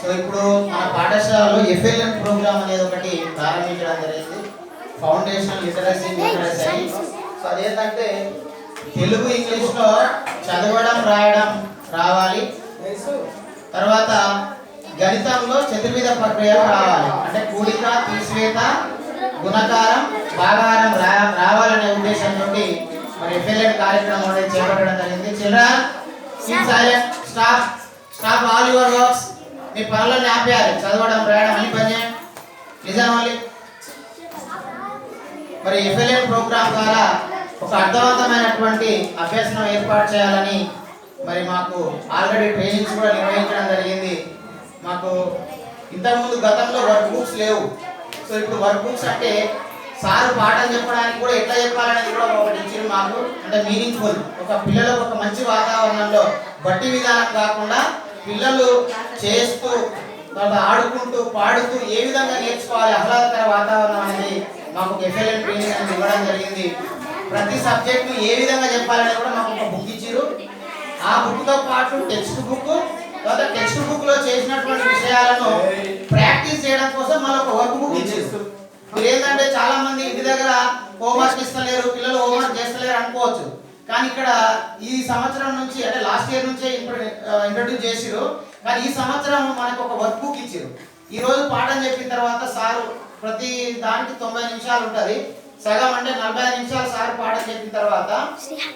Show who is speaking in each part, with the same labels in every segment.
Speaker 1: So ఇప్పుడు మన పాఠశాలలో ఎఫ్ఎల్ఎన్ ప్రోగ్రామ్ అనేది ఒకటి ప్రారంభించడం జరిగింది. ఫౌండేషన్ లిటరసీ లిటరసీ సో అదేంటంటే తెలుగు ఇంగ్లీష్లో చదవడం రాయడం రావాలి. తర్వాత గణితంలో చతుర్విధ ప్రక్రియలు రావాలి. అంటే కూడిక తీసివేత గుణకారం భాగారం రా రావాలనే ఉద్దేశంతో మరి ఎఫ్ఎల్ఎన్ కార్యక్రమం అనేది చేపట్టడం జరిగింది. Children stop stop all your works మీ పనులను ఆపేయాలి. చదవడం రాయడం అన్ని పని చేయండి. నిజం మరి ఎఫ్ఎల్ఎన్ ప్రోగ్రామ్ ద్వారా ఒక అర్థవంతమైనటువంటి అభ్యసనం ఏర్పాటు చేయాలని మరి మాకు ఆల్రెడీ ట్రైనింగ్స్ కూడా నిర్వహించడం జరిగింది. మాకు ఇంతకుముందు గతంలో వర్క్ బుక్స్ లేవు. సో ఇప్పుడు వర్క్ బుక్స్ అంటే సార్ పాఠం చెప్పడానికి కూడా ఎట్లా చెప్పాలనేది కూడా ఒకటి ఇచ్చింది మాకు. అంటే మీనింగ్ఫుల్. ఒక పిల్లలకు ఒక మంచి వాతావరణంలో బట్టి విధానం కాకుండా పిల్లలు చేస్తూ తర్వాత ఆడుకుంటూ పాడుతూ ఏ విధంగా నేర్చుకోవాలి? ఆహ్లాదకర వాతావరణం అనేది మాకు ఎఫ్ఎల్ఎన్ ట్రైనింగ్ అనేది ఇవ్వడం జరిగింది. ప్రతి సబ్జెక్టు ఏ విధంగా చెప్పాలని కూడా మాకు ఒక బుక్ ఇచ్చారు ఆ బుక్తో పాటు టెక్స్ట్ బుక్ తర్వాత టెక్స్ట్ బుక్లో చేసినటువంటి విషయాలను ప్రాక్టీస్ చేయడం కోసం మళ్ళీ ఒక వర్క్ బుక్ ఇచ్చేస్తారు మీరు ఏంటంటే చాలా మంది ఇంటి దగ్గర హోంవర్క్ ఇస్తలేరు పిల్లలు హోంవర్క్ చేస్తలేరు అనుకోవచ్చు. కానీ ఇక్కడ ఈ సంవత్సరం నుంచి అంటే లాస్ట్ ఇయర్ నుంచే ఇంట్రొడ్యూస్ చేసిరు కానీ ఈ సంవత్సరం మనకు ఒక వర్క్ బుక్ ఇచ్చారు ఈ రోజు పాఠం చెప్పిన తర్వాత సారు ప్రతి దానికి తొంభై నిమిషాలు ఉంటుంది. సగం అంటే నలభై నిమిషాలు సార్ పాఠం చెప్పిన తర్వాత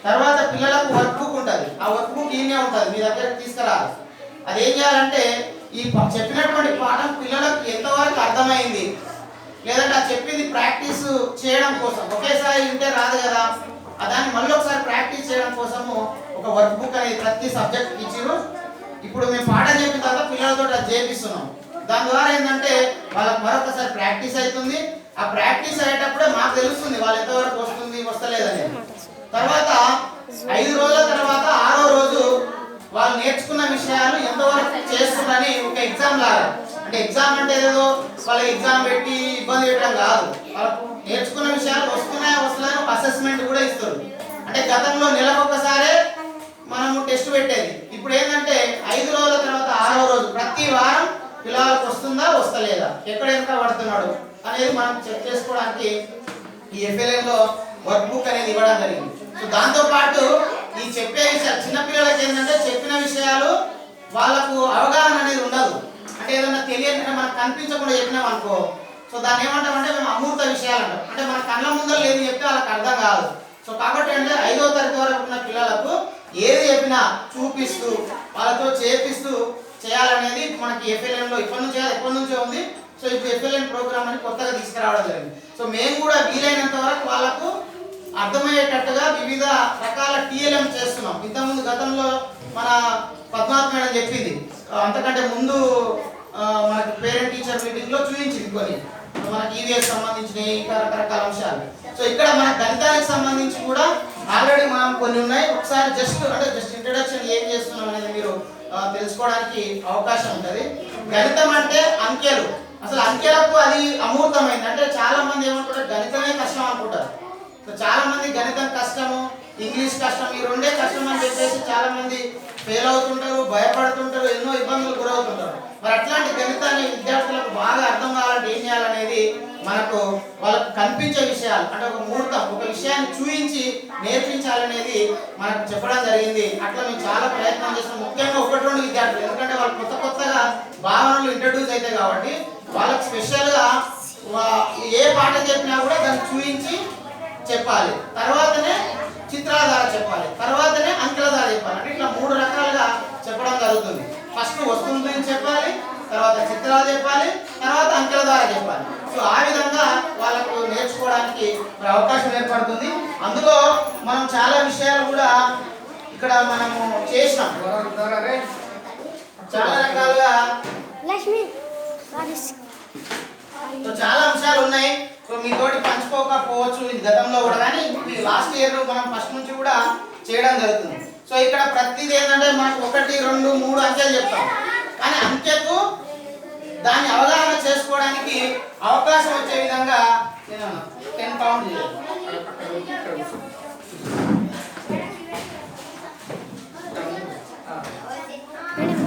Speaker 1: తర్వాత పిల్లలకు వర్క్ బుక్ ఉంటుంది. ఆ వర్క్ బుక్ ఈయనే ఉంటుంది మీ దగ్గరకు తీసుకురాదు. అది ఏం చేయాలంటే ఈ చెప్పినటువంటి పాఠం పిల్లలకు ఎంతవరకు అర్థమైంది? లేదంటే ఆ చెప్పింది ప్రాక్టీస్ చేయడం కోసం. ఒకేసారి వింటే రాదు కదా. దాన్ని మళ్ళీ ఒకసారి ప్రాక్టీస్ చేయడం కోసము ఒక వర్క్ బుక్ అనేది ప్రతి సబ్జెక్ట్ ఇచ్చిరు ఇప్పుడు మేము పాఠం చెప్పిన తర్వాత పిల్లలతో అది చేపిస్తున్నాం. దాని ద్వారా ఏంటంటే వాళ్ళకి మరొకసారి ప్రాక్టీస్ అవుతుంది. ఆ ప్రాక్టీస్ అయ్యేటప్పుడే మాకు తెలుస్తుంది వాళ్ళు ఎంతవరకు వస్తుంది వస్తలేదని. తర్వాత ఐదు రోజుల తర్వాత ఆరో రోజు వాళ్ళు నేర్చుకున్న విషయాలు ఎంతవరకు చేస్తున్నారని ఒక ఎగ్జామ్ లాగా. అంటే ఎగ్జామ్ అంటే ఏదో వాళ్ళ ఎగ్జామ్ పెట్టి ఇబ్బంది పెట్టడం కాదు. వాళ్ళకు నేర్చుకున్న విషయాలు వస్తున్నాయా వస్తున్నాయో అసెస్మెంట్ కూడా ఇస్తారు. అంటే గతంలో నెలకొకసారే మనము టెస్ట్ పెట్టేది. ఇప్పుడు ఏంటంటే ఐదు రోజుల తర్వాత ఆరో రోజు ప్రతి వారం పిల్లలకు వస్తుందా వస్తలేదా? ఎక్కడ ఎంత పడుతున్నాడు అనేది మనం చెక్ చేసుకోవడానికి ఈ ఎఫ్ఎల్ఎం లో వర్క్ బుక్ అనేది ఇవ్వడం జరిగింది. సో దాంతో పాటు ఈ చెప్పే విషయాలు చిన్నపిల్లలకి ఏంటంటే చెప్పిన విషయాలు వాళ్ళకు అవగాహన అనేది ఉండదు. అంటే ఏదైనా తెలియని మనకు కనిపించకుండా చెప్పినాం అనుకో. సో దాన్ని ఏమంటామంటే మేము అమూర్త విషయాలు అంటాం అంటే మన కళ్ళ ముందర లేదు చెప్తే వాళ్ళకి అర్థం కాదు. సో కాబట్టి అంటే ఐదో తరగతి వరకు ఉన్న పిల్లలకు ఏది చెప్పినా చూపిస్తూ వాళ్ళతో చేపిస్తూ చేయాలనేది మనకి ఎఫ్ఎల్ఎన్లో ఇప్పటి నుంచి ఎప్పటి నుంచే ఉంది. సో ఇప్పుడు ఎఫ్ఎల్ఎం ప్రోగ్రామ్ అని కొత్తగా తీసుకురావడం జరిగింది. సో మేము కూడా వీలైనంత వరకు వాళ్ళకు అర్థమయ్యేటట్టుగా వివిధ రకాల టీఎల్ఎం చేస్తున్నాం. ఇంతకుముందు గతంలో మన పద్మావతి మేడం చెప్పింది అంతకంటే ముందు మనకి పేరెంట్ టీచర్ మీటింగ్లో చూపించింది కొన్ని. మనకి ఈవీఎస్ సంబంధించిన ఇంకా రకరకాల అంశాలు. సో ఇక్కడ మన గణితానికి సంబంధించి కూడా ఆల్రెడీ మనం కొన్ని ఉన్నాయి. ఒకసారి జస్ట్ అంటే జస్ట్ ఇంట్రడక్షన్ ఏం చేస్తున్నాం అనేది మీరు తెలుసుకోవడానికి అవకాశం ఉంటుంది. గణితం అంటే అంకెలు. అసలు అంకెలకు అది అమూర్తమైంది. అంటే చాలా మంది ఏమంటారు గణితమే కష్టం అనుకుంటారు. సో చాలా మంది గణితం కష్టము ఇంగ్లీష్ కష్టం ఈ రెండే కష్టం అని చెప్పేసి చాలా మంది ఫెయిల్ అవుతుంటారు భయపడుతుంటారు ఎన్నో ఇబ్బందులు గురవుతుంటారు. మరి అట్లాంటి గణితాన్ని విద్యార్థులకు బాగా అర్థం కావాలంటే ఏం చేయాలనేది మనకు వాళ్ళకు కనిపించే విషయాలు అంటే ఒక ముహూర్తం ఒక విషయాన్ని చూపించి నేర్పించాలనేది మనకు చెప్పడం జరిగింది. అట్లా మేము చాలా ప్రయత్నం చేస్తాం. ముఖ్యంగా ఒకటి రెండు విద్యార్థులు ఎందుకంటే వాళ్ళు కొత్త కొత్తగా భావనలు ఇంట్రడ్యూస్ అవుతాయి కాబట్టి వాళ్ళకి స్పెషల్గా ఏ పాట చెప్పినా కూడా దాన్ని చూపించి చెప్పాలి. తర్వాతనే చిత్రాల ద్వారా చెప్పాలి. తర్వాతనే అంకెల ద్వారా చెప్పాలి. అంటే ఇట్లా మూడు రకాలుగా చెప్పడం జరుగుతుంది. ఫస్ట్ వస్తువుల గురించి చెప్పాలి తర్వాత చిత్రాలు చెప్పాలి తర్వాత అంకెల ద్వారా చెప్పాలి. సో ఆ విధంగా వాళ్ళకు నేర్చుకోవడానికి అవకాశం ఏర్పడుతుంది. అందులో మనం చాలా విషయాలు కూడా ఇక్కడ మనము చేసినాం. చాలా రకాలుగా
Speaker 2: లక్ష్మి
Speaker 1: సో చాలా అంశాలు ఉన్నాయి. సో మీతోటి పంచుకోకపోవచ్చు. ఇది గతంలో కూడా కానీ లాస్ట్ ఇయర్ మనం ఫస్ట్ నుంచి కూడా చేయడం జరుగుతుంది. సో ఇక్కడ ప్రతిది ఏంటంటే మనకు ఒకటి రెండు మూడు అంకెలు చెప్తాం. కానీ అంకెకు దాన్ని అవగాహన చేసుకోవడానికి అవకాశం వచ్చే విధంగా టెన్ పౌండ్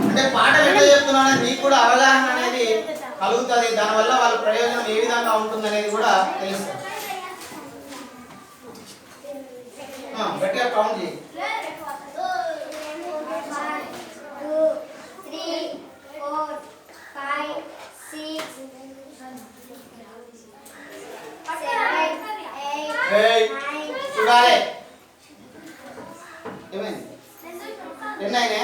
Speaker 1: అంటే పాట ఎట్లా చెప్తున్నాను మీకు కూడా అవగాహన అనేది కలుగుతుంది. దానివల్ల వాళ్ళ ప్రయోజనం ఏ విధంగా ఉంటుంది అనేది కూడా తెలుస్తుంది. గట్టిగా కౌంట్ చేయి. చూడాలి. ఏమైంది? టెన్ అయినా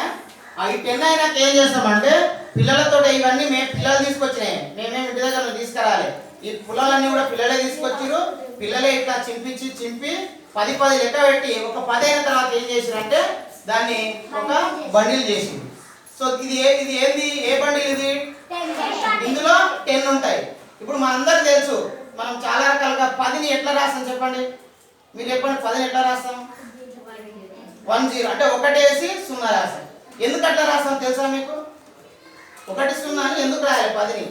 Speaker 1: ఆ, టెన్ అయినాక ఏం చేస్తామంటే పిల్లలతో ఇవన్నీ మేము పిల్లలు తీసుకొచ్చినాయి. మేమేమి ఇంటి దగ్గర తీసుకురాలి. ఈ పుల్లలన్నీ కూడా పిల్లలే తీసుకొచ్చిరు పిల్లలే ఇట్లా చింపించి చింపి పది పది లెక్క పెట్టి ఒక పది అయిన తర్వాత ఏం చేసిరంటే దాన్ని ఒక బండిల్ చేసి సో ఇది ఏ ఇది ఏంది? ఏ బండిల్ ఇది? ఇందులో టెన్ ఉంటాయి. ఇప్పుడు మనందరికి తెలుసు మనం చాలా రకాలుగా పదిని ఎట్లా రాస్తాం చెప్పండి? మీరు చెప్పండి పదిని ఎట్లా రాస్తాం? వన్ జీరో అంటే ఒకటేసి సున్నా రాస్తాం. ఎందుకు అట్లా రాస్తాం తెలుసా మీకు? ఒకటి సున్నా అని ఎందుకు రాయాలి? పదిని.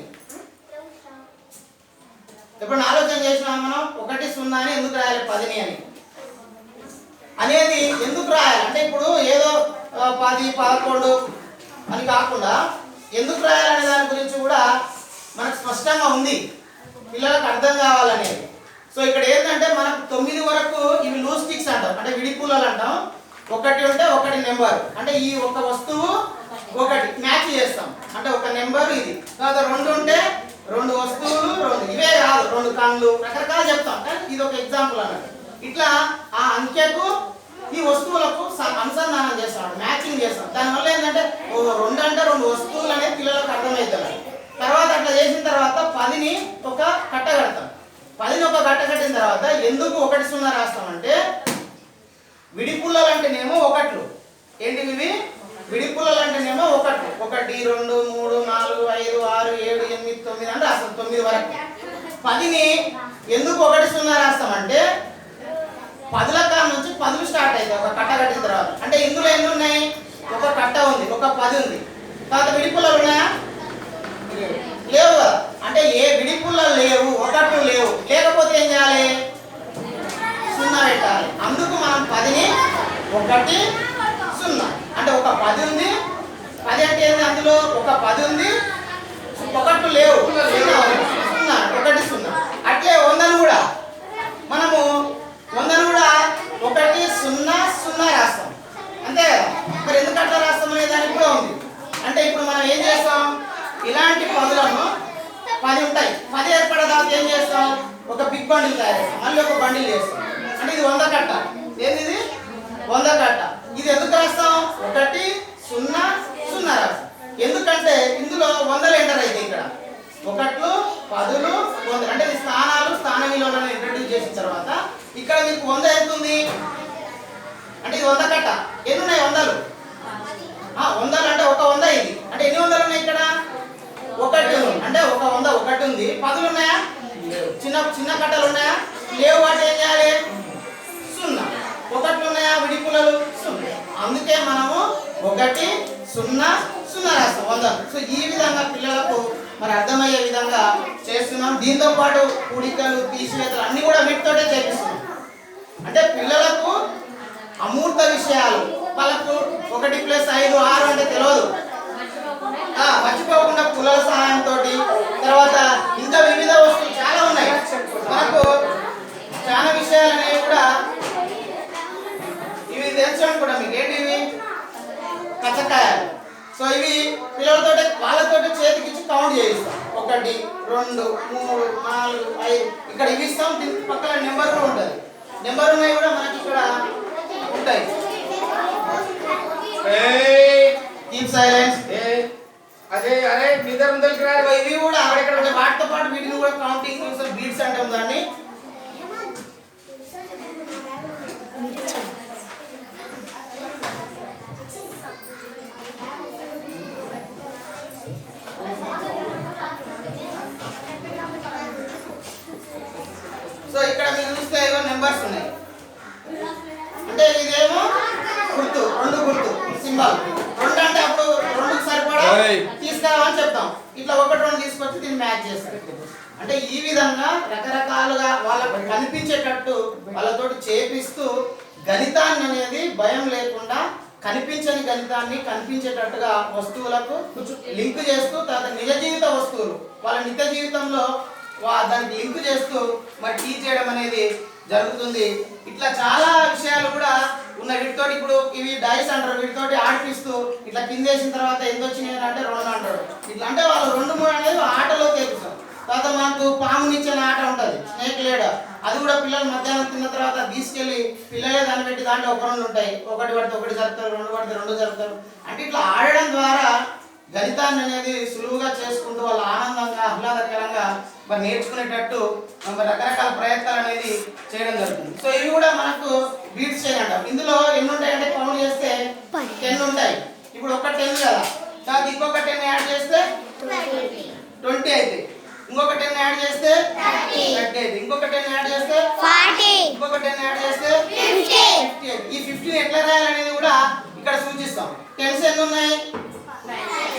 Speaker 1: ఇప్పుడు ఆలోచన చేసినాం మనం ఒకటి సున్నా అని ఎందుకు రాయాలి? పదిని అని. అనేది ఎందుకు రాయాలి? అంటే ఇప్పుడు ఏదో పది పదకొండు అని కాకుండా ఎందుకు రాయాలనే దాని గురించి కూడా మనకు స్పష్టంగా ఉంది. పిల్లలకు అర్థం కావాలనేది. సో ఇక్కడ ఏంటంటే మనకు తొమ్మిది వరకు ఇవి లూజ్ స్టిక్స్ అంటాం. అంటే విడిపూలలు అంటాం. ఒకటి ఉంటే ఒకటి నెంబర్. అంటే ఈ ఒక వస్తువు ఒకటి మ్యాచ్ చేస్తాం. అంటే ఒక నెంబర్ ఇది. తర్వాత రెండు ఉంటే రెండు వస్తువులు రెండు ఇవే కాదు రెండు కళ్ళు రకరకాలు చెప్తాం. కానీ ఇది ఒక ఎగ్జాంపుల్ అన్నట్టు. ఇట్లా ఆ అంకెకు ఈ వస్తువులకు అనుసంధానం చేస్తాం మ్యాచింగ్ చేస్తాం. దానివల్ల ఏంటంటే ఓ రెండు అంటే రెండు వస్తువులు అనేది పిల్లలకు అర్థమవుతుంది తర్వాత అట్లా చేసిన తర్వాత పదిని ఒక కట్ట కడతాం. పదిని ఒక కట్ట కట్టిన తర్వాత ఎందుకు ఒకటి సున్నా రాస్తామంటే విడిపుల్లలు అంటేనేమో ఒకట్లు. ఏంటివి ఇవి? విడిపుల్లలు అంటేనేమో ఒకటి. ఒకటి రెండు మూడు నాలుగు ఐదు ఆరు ఏడు ఎనిమిది తొమ్మిది అంటే అసలు తొమ్మిది వరకు. పదిని ఎందుకు ఒకటి సున్నా రాస్తామంటే పదుల కాడ నుంచి పదులు స్టార్ట్ అవుతాయి ఒక కట్ట కట్టిన తర్వాత. అంటే ఇందులో ఎన్ని ఉన్నాయి ఒక కట్ట ఉంది ఒక పది ఉంది. తర్వాత విడిపుల్లలు ఉన్నాయా? లేవు కదా. అంటే ఏ విడిపుల్లలు లేవు ఒకట్లు లేవు. లేకపోతే ఏం చేయాలి? సున్నా పెట్టాలి. అందుకు మనం పదిని ఒకటి సున్నా అంటే ఒక పది ఉంది పది అంటే ఏంది అందులో? ఒక పది ఉంది ఒకటి లేవు. సున్నా ఒకటి సున్నా. అట్లే వందను కూడా. మనము వందను కూడా ఒకటి సున్నా సున్నా రాస్తాం. అంతే మరి ఎందుకు అట్లా రాస్తాం అనే దానికి కూడా ఉంది. అంటే ఇప్పుడు మనం ఏం చేస్తాం? ఇలాంటి పదులను పది ఉంటాయి. పది ఏర్పడే తర్వాత ఏం చేస్తాం? ఒక బిగ్ బండిల్ తయారు చేస్తాం. మళ్ళీ ఒక బండిల్ చేస్తాం. అంటే ఇది వంద కట్ట ఏంది ఇది వంద కట్ట ఇది ఎందుకు రాస్తాం ఒకటి సున్నా సున్నా రాసి ఎందుకంటే ఇందులో వందలు ఎంటర్ అయితే ఇక్కడ. ఒకట్లు పదులు వంద. అంటే స్థానాలు స్థాన విలువలను ఇంట్రడ్యూస్ చేసిన తర్వాత ఇక్కడ మీకు వంద ఎంత ఉంది అంటే ఇది వంద కట్ట. ఎన్ని ఉన్నాయి వందలు వందలు అంటే ఒక వంద ఇది. అంటే ఎన్ని వందలు ఉన్నాయి ఇక్కడ? ఒకటి. అంటే ఒక వంద ఒకటి ఉంది. పదులు ఉన్నాయా? చిన్న చిన్న కట్టలు ఉన్నాయా? లేవు వాటి ఏం చేయాలి? సున్నా ఉన్నాయా విడిపులలు? సున్నా. అందుకే మనము ఒకటి సున్నా సున్నా రాస్తాం. వందలు సో ఈ విధంగా పిల్లలకు మరి అర్థమయ్యే విధంగా చేస్తున్నాం. దీంతో పాటు కూడికలు తీసివేతలు అన్ని కూడా వీటితోటే చేపిస్తున్నాం. అంటే పిల్లలకు అమూర్త విషయాలు. వాళ్ళకు ఒకటి ప్లస్ ఐదు ఆరు అంటే తెలియదు మర్చిపోకుండా పుల్లల సహాయంతో తర్వాత ఇంకా వివిధ వస్తువులు చాలా ఉన్నాయి మనకు చాలా విషయాలు అనేవి కూడా ఇవి తెలుసు అనుకుంటా మీకు ఏంటి ఇవి కచ్చకాయలు సో ఇవి పిల్లలతో వాళ్ళతో చేతికిచ్చి కౌంట్ చేయిస్తాం ఒకటి రెండు మూడు నాలుగు ఐదు. ఇక్కడ ఇవి ఇస్తాం దీని పక్కన నెంబర్ కూడా ఉంటుంది. నెంబర్ ఉన్నాయి కూడా మనకి ఇక్కడ ఉంటాయి. కీప్ సైలెన్స్
Speaker 3: అదే అరే మీ
Speaker 1: ఇవి కూడా ఇక్కడ ఉండే వాటితో పాటు వీటిని కూడా కౌంటింగ్ బీట్స్ అంటాం దాన్ని. ఏవో నెంబర్స్ ఉన్నాయి. అంటే ఇదేమో గుర్తు రెండు గుర్తు సింబల్. రెండు అంటే అప్పుడు రెండు సరిపడా
Speaker 3: ఓయ్.
Speaker 1: తీసుకురావని చెప్తాం. ఇట్లా ఒకటి రెండు తీసుకొచ్చి దీన్ని మ్యాచ్ చేస్తారు అంటే ఈ విధంగా రకరకాలుగా వాళ్ళకు కనిపించేటట్టు వాళ్ళతోటి చేపిస్తూ గణితాన్ని అనేది భయం లేకుండా కనిపించని గణితాన్ని కనిపించేటట్టుగా వస్తువులకు లింక్ చేస్తూ తర్వాత నిజ జీవిత వస్తువులు వాళ్ళ నిత్య జీవితంలో దానికి లింక్ చేస్తూ మరి టీచ్ చేయడం అనేది జరుగుతుంది. ఇట్లా చాలా విషయాలు కూడా ఉన్న వీటితోటి ఇప్పుడు ఇవి డైస్ అంటారు. వీటితోటి ఆడిపిస్తూ ఇట్లా కిందేసిన తర్వాత ఎంత వచ్చినాయి అంటే రెండు అంటారు. ఇట్లా అంటే వాళ్ళు రెండు మూడు అనేది ఆటలో తెలుస్తాం తర్వాత మనకు పామునిచ్చిన ఆట ఉంటుంది. Snake ladder. అది కూడా పిల్లలు మధ్యాహ్నం తిన్న తర్వాత తీసుకెళ్ళి పిల్లలే దాన్ని పెట్టి దాంట్లో ఒక రెండు ఉంటాయి. ఒకటి పడితే ఒకటి జరుపుతారు రెండు పడితే రెండు జరుపుతారు. అంటే ఇట్లా ఆడడం ద్వారా గణితాన్ని అనేది సులువుగా చేసుకుంటూ వాళ్ళు ఆనందం ఆహ్లాదకరంగా మరి నేర్చుకునేటట్టు మరి రకరకాల ప్రయత్నాలు అనేది చేయడం జరుగుతుంది. సో ఇవి కూడా మనకు బీట్స్ చేయాలంటాం ఇందులో ఎన్ని ఉంటాయంటే కౌంట్ చేస్తే టెన్ ఉంటాయి ఇప్పుడు ఒక టెన్ కదా. తర్వాత ఇంకొక టెన్ యాడ్ చేస్తే ట్వంటీ అయితే. ఇంకొక టెన్ యాడ్ చేస్తే థర్టీ. అయితే. ఇంకొక టెన్ యాడ్ చేస్తే
Speaker 2: ఫార్టీ.
Speaker 1: ఇంకొక టెన్ యాడ్ చేస్తే
Speaker 2: ఫిఫ్టీ.
Speaker 1: ఈ ఫిఫ్టీన్ ఎట్లా రాయాలనేది కూడా ఇక్కడ సూచిస్తాం. టెన్స్ ఎన్ని ఉన్నాయి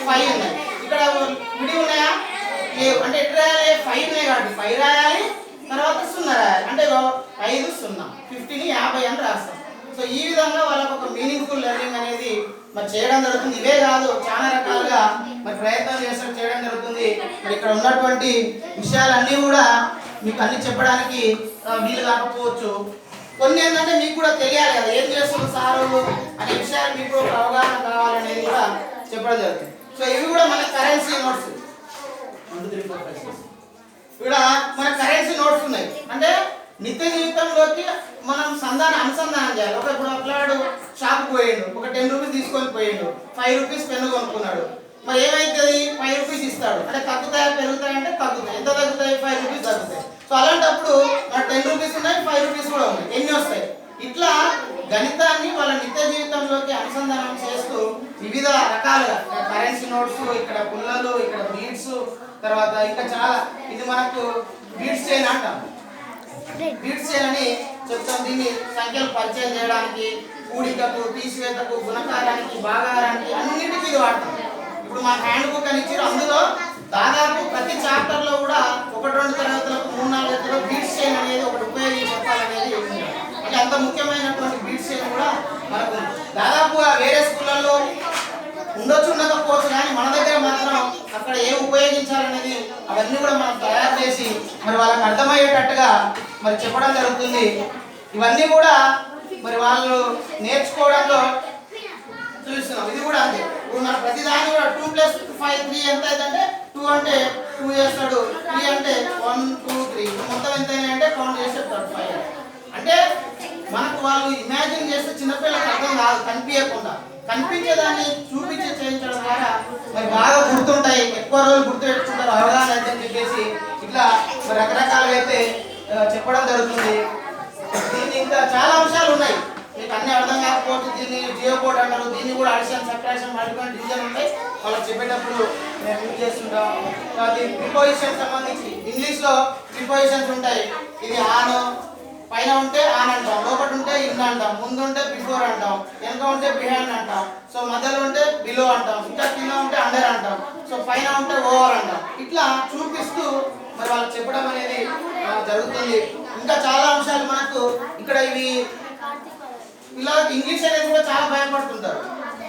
Speaker 1: ఫైవ్ ఉన్నాయి ఇక్కడ విడి ఉన్నాయా లేవు అంటే ఎట్లా రాయాలి? ఫైవ్ కాబట్టి ఫైవ్ రాయాలి తర్వాత సున్నా రాయాలి. అంటే ఐదు సున్నా ఫిఫ్టీని యాభై అని రాస్తాం. సో ఈ విధంగా వాళ్ళకు ఒక మీనింగ్ఫుల్ లెర్నింగ్ అనేది మరి చేయడం జరుగుతుంది. ఇవే కాదు చాలా రకాలుగా మరి ప్రయత్నం చేసినట్టు చేయడం జరుగుతుంది. మరి ఇక్కడ ఉన్నటువంటి విషయాలన్నీ కూడా మీకు అన్ని చెప్పడానికి వీలు కాకపోవచ్చు. కొన్ని ఏంటంటే మీకు కూడా తెలియాలి కదా ఏం చేస్తున్నారు సారు అనే విషయాలు మీకు ఒక అవగాహన కావాలనేది కూడా చెప్పడం జరుగుతుంది. సో ఇవి కూడా మన కరెన్సీ నోట్స్ ఇక్కడ మన కరెన్సీ నోట్స్ ఉన్నాయి. అంటే నిత్య జీవితంలోకి మనం సంధానం అనుసంధానం చేయాలి. ఒక ఇప్పుడు అట్లాడు షాప్ పోయిండు. ఒక టెన్ రూపీస్ తీసుకొని పోయిండు. ఫైవ్ రూపీస్ పెన్ను కొనుక్కున్నాడు. మరి ఏమైతుంది? ఫైవ్ రూపీస్ ఇస్తాడు. అంటే తగ్గుతాయా? పెరుగుతాయి? అంటే తగ్గుతాయి. ఎంత తగ్గుతాయి? ఫైవ్ రూపీస్ తగ్గుతాయి. సో అలాంటప్పుడు మన టెన్ రూపీస్ ఉన్నాయి ఫైవ్ రూపీస్ కూడా ఉన్నాయి. ఎన్ని వస్తాయి? ఇట్లా గణితాన్ని వాళ్ళ నిత్య జీవితంలోకి అనుసంధానం చేస్తూ వివిధ రకాలుగా కరెన్సీ నోట్స్ ఇక్కడ పుల్లలు ఇక్కడ తర్వాత ఇంకా చాలా ఇది మనకు బీడ్స్ చైన్ అంటాం బీడ్స్ చైన్ అని చెప్తాం దీన్ని సంఖ్యలు పరిచయం చేయడానికి కూడికకు తీసివేతకు గుణకారానికి భాగారానికి అన్నిటికీ ఇది వాడతాం ఇప్పుడు మా హ్యాండ్ బుక్ అని ఇచ్చారు అందులో దాదాపు ప్రతి చాప్టర్లో కూడా ఒకటి రెండు తరగతులకు మూడు నాలుగు తరగతులు బీడ్స్ చైన్ అనేది ఒకటి ఉపయోగించి చెప్పాలనేది. అంటే అంత ముఖ్యమైనటువంటి బీడ్స్ చైన్ కూడా మనకు. దాదాపుగా వేరే స్కూళ్ళల్లో ఉండొచ్చు ఉండకపోవచ్చు కానీ మన దగ్గర అక్కడ ఏం ఉపయోగించాలనేది అవన్నీ కూడా మనం తయారు చేసి మరి వాళ్ళకి అర్థమయ్యేటట్టుగా మరి చెప్పడం జరుగుతుంది. ఇవన్నీ కూడా మరి వాళ్ళు నేర్చుకోవడంలో చూస్తున్నాం. ఇది కూడా అంతే. ఇప్పుడు మన ప్రతి దాన్ని కూడా టూ ప్లస్ ఫైవ్ త్రీ ఎంత అవుతుందంటే టూ అంటే టూ చేస్తాడు. త్రీ అంటే వన్ టూ త్రీ మొత్తం ఎంత అంటే కౌంట్ చేసి చెప్తాడు ఫైవ్ అంటే మనకు వాళ్ళు ఇమాజిన్ చేస్తే చిన్నపిల్లలకు అర్థం కాదు కనిపించకుండా. కనిపించేదాన్ని చూపించి చేయించడం ద్వారా మరి బాగా గుర్తుంటాయి. ఎక్కువ రోజులు గుర్తు పెట్టుకుంటారు అవగాహన అయితే అని చెప్పేసి. ఇట్లా మరి రకరకాలుగా అయితే చెప్పడం జరుగుతుంది. దీన్ని ఇంకా చాలా అంశాలు ఉన్నాయి. మీకు అన్ని అర్థం కాకపోతే దీన్ని జియో కోడ్ అంటారు. దీన్ని కూడా అడిషన్ సబ్ట్రాక్షన్ మల్టిపుల్ డివిజన్ ఉంటాయి. వాళ్ళకి చెప్పేటప్పుడు మేము యూజ్ చేస్తుంటాం. దీని ప్రిపోజిషన్ సంబంధించి ఇంగ్లీష్లో ప్రిపోజిషన్స్ ఉంటాయి. ఇది ఆనో పైన ఉంటే ఆన్ అంటాం లోపల ఉంటే ఇన్ అంటాం ముందు ఉంటే బిఫోర్ అంటాం వెనక ఉంటే బిహైండ్ అంటాం సో మధ్యలో ఉంటే బిలో అంటాం ఇంకా కింద ఉంటే అండర్ అంటాం సో పైన ఉంటే ఓవర్ అంటాం. ఇట్లా చూపిస్తూ మరి వాళ్ళకి చెప్పడం అనేది జరుగుతుంది. ఇంకా చాలా అంశాలు మనకు ఇక్కడ ఇవి పిల్లలకి ఇంగ్లీష్ అనేది కూడా చాలా భయపడుతుంటారు.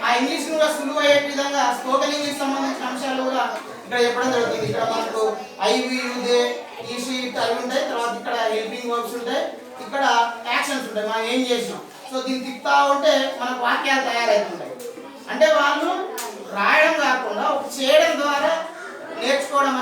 Speaker 1: ఆ ఇంగ్లీష్ కూడా సులువు అయ్యే విధంగా స్పోకెన్ ఇంగ్లీష్ సంబంధించిన అంశాలు కూడా ఇక్కడ చెప్పడం జరుగుతుంది. ఇక్కడ మనకు ఐవి యూదే ఈసీ అవి ఉంటాయి. తర్వాత ఇక్కడ హెల్పింగ్ వర్క్స్ ఉంటాయి. ఇక్కడ యాక్షన్స్ ఉంటాయి మనం ఏం చేసినాం? సో దీన్ని తిప్పుతా ఉంటే మనకు వాక్యాలు తయారవుతుంటాయి. అంటే వాళ్ళు రాయడం కాకుండా చేయడం ద్వారా నేర్చుకోవడం అనేది